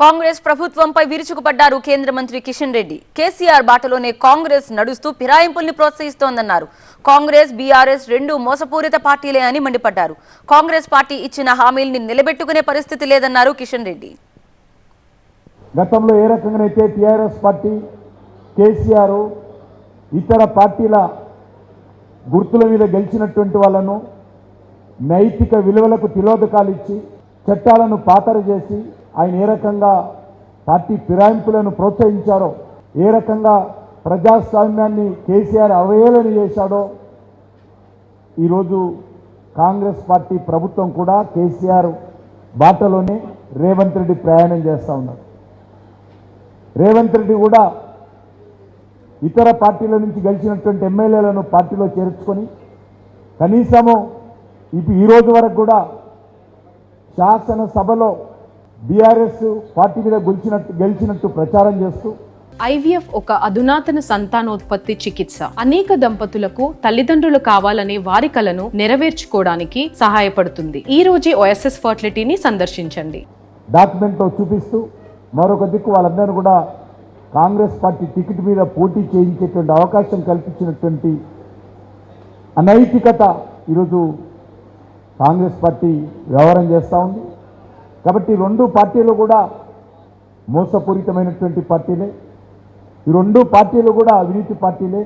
కాంగ్రెస్ ప్రభుత్వంపై విరుచుకుపడ్డారు కేంద్ర మంత్రి కిషన్ రెడ్డి. కేసీఆర్ బాటలోనే కాంగ్రెస్ నడుస్తూ ఫిరాయింపుల్ని ప్రోత్సహిస్తోందన్నారు. కాంగ్రెస్ బీఆర్ఎస్ రెండు మోసపూరిత పార్టీలే అని మండిపడ్డారు. కాంగ్రెస్ పార్టీ ఇచ్చిన హామీల్ని నిలబెట్టుకునే పరిస్థితి లేదన్నారు కిషన్ రెడ్డి. గతంలో ఏ రకంగానైతే టీఆర్ఎస్ పార్టీ కేసీఆర్ ఇతర పార్టీల గుర్తుల మీద గెలిచినటువంటి వాళ్ళను నైతిక విలువలకు తిలోదకాలు ఇచ్చి చట్టాలను పాతర చేసి ఆయన ఏ రకంగా పార్టీ ఫిరాయింపులను ప్రోత్సహించారో ఏ రకంగా ప్రజాస్వామ్యాన్ని కేసీఆర్ అవహేళన చేశాడో ఈరోజు కాంగ్రెస్ పార్టీ ప్రభుత్వం కూడా కేసీఆర్ బాటలోనే రేవంత్ రెడ్డి ప్రయాణం చేస్తూ ఉన్నారు. రేవంత్ రెడ్డి కూడా ఇతర పార్టీల నుంచి గెలిచినటువంటి ఎమ్మెల్యేలను పార్టీలో చేర్చుకొని కనీసము ఇప్పుడు ఈ రోజు వరకు కూడా శాసనసభలో బీఆర్ఎస్ పార్టీ మీద గెలిచినట్టు గెలిచినట్టు ప్రచారం చేస్తూ ఐవీఎఫ్ ఒక అధునాతన సంతానోత్పత్తి చికిత్స. అనేక దంపతులకు తల్లిదండ్రులు కావాలనే వారి కలను నెరవేర్చుకోవడానికి సహాయపడుతుంది. ఈ రోజే ఓఎస్ఎస్ ఫర్టిలిటీని సందర్శించండి. డాక్యుమెంట్తో చూపిస్తూ మరొక దిక్కు వాళ్ళందరూ కూడా కాంగ్రెస్ పార్టీ టికెట్ మీద పోటీ చేయించేటువంటి అవకాశం కల్పించినటువంటి అనైతికత ఈరోజు కాంగ్రెస్ పార్టీ వ్యవహారం చేస్తూ ఉంది. కాబట్టి రెండు పార్టీలు కూడా మోసపూరితమైనటువంటి పార్టీలే. ఈ రెండు పార్టీలు కూడా అవినీతి పార్టీలే.